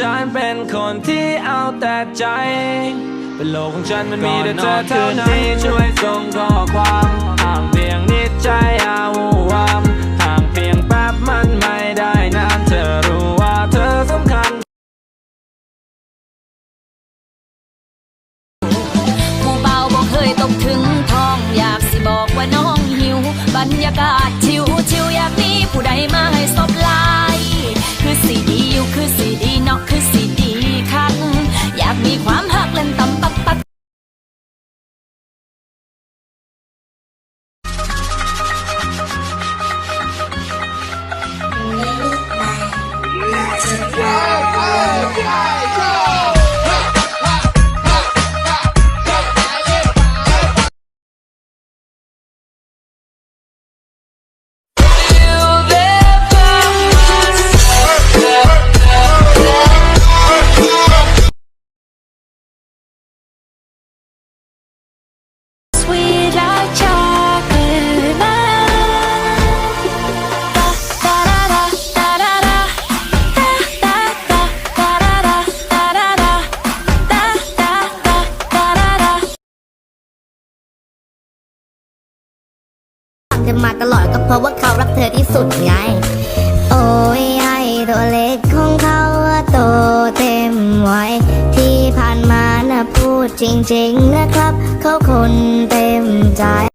ฉันเป็นคนที่เอาแต่ใจ เป็นโลกของฉันมันมีแต่เธอเท่านั้นที่ช่วยส่งข้อความห่างเพียงนิดใจอาวูวามห่างเพียงแป๊บมันไม่ได้นานเธอรู้ว่าเธอสำคัญผู้เบาบอกเคยตกถึงทองอยากสิบอกว่าน้องหิวบรรยากาศ ธอมาตลอดก็เพราะว่าเขารักเธอที่สุดไง โอ้ยไอตัวเล็กของเขาโตเต็มวัยที่ผ่านมานะพูดจริง ๆนะครับ เขาคนเต็มใจ